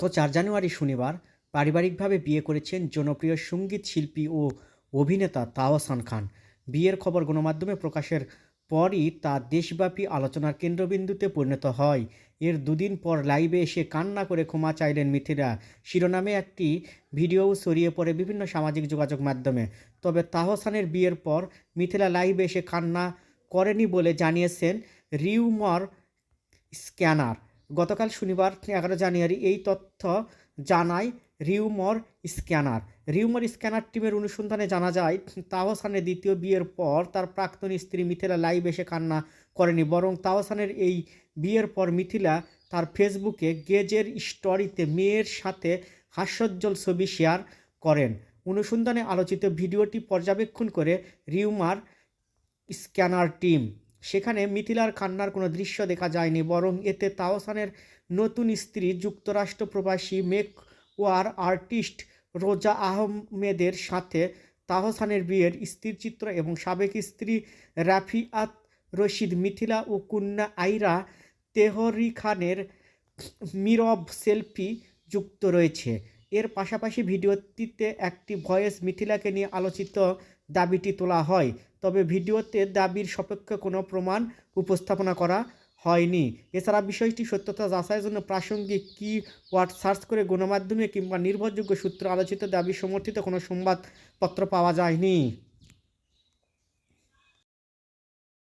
গত চার জানুয়ারি শনিবার পারিবারিকভাবে বিয়ে করেছেন জনপ্রিয় সংগীত শিল্পী ও অভিনেতা তাওসান খান। বিয়ের খবর গণমাধ্যমে প্রকাশের পরই তা দেশব্যাপী আলোচনার কেন্দ্রবিন্দুতে পরিণত হয়। এর দুদিন পর লাইভে এসে কান্না করে ক্ষমা চাইলেন মিথিলা। শিরোনামে একটি ভিডিও ছড়িয়ে পড়ে বিভিন্ন সামাজিক যোগাযোগ মাধ্যমে। তবে তাহসানের বিয়ের পর মিথিলা লাইভে এসে কান্না করেনি বলে জানিয়েছেন রিউমর স্ক্যানার। গতকাল শনিবার এগারো জানুয়ারি এই তথ্য জানায় রিউমর স্ক্যানার। রিউমর স্ক্যানার টিমের অনুসন্ধানে জানা যায়, তাহসানের দ্বিতীয় বিয়ের পর তার প্রাক্তন স্ত্রী মিথিলা লাইভ এসে কান্না করেনি, বরং তাহসানের এই বিয়ের পর মিথিলা তার ফেসবুকে গেজের স্টোরিতে মেয়ের সাথে হাস্যোজ্জ্বল ছবি শেয়ার করেন। অনুসন্ধানে আলোচিত ভিডিওটি পর্যবেক্ষণ করে রিউমার স্ক্যানার টিম। সেখানে মিথিলার খান্নার কোনো দৃশ্য দেখা যায়নি, বরং এতে তাওসানের নতুন স্ত্রী যুক্তরাষ্ট্র প্রবাসী মেক ওয়ার আর্টিস্ট রোজা আহমেদের সাথে তাহসানের বিয়ের স্থিরচিত্র এবং সাবেক স্ত্রী রাফিয়াত রশিদ, মিথিলা ও কন্যা আইরা তেহরি খানের নীরব সেলফি যুক্ত রয়েছে। এর পাশাপাশি ভিডিওটিতে একটি ভয়েস মিথিলাকে নিয়ে আলোচিত দাবিটি তোলা হয়। তবে ভিডিওতে দাবির সপক্ষে কোনো প্রমাণ উপস্থাপনা করা হয়নি। এছাড়া বিষয়টি সত্যতা যাচাইয়ের জন্য প্রাসঙ্গিক কি ওয়ার্ড সার্চ করে গণমাধ্যমে কিংবা নির্ভরযোগ্য সূত্র আলোচিত দাবি সমর্থিত কোনো সংবাদপত্র পাওয়া যায়নি।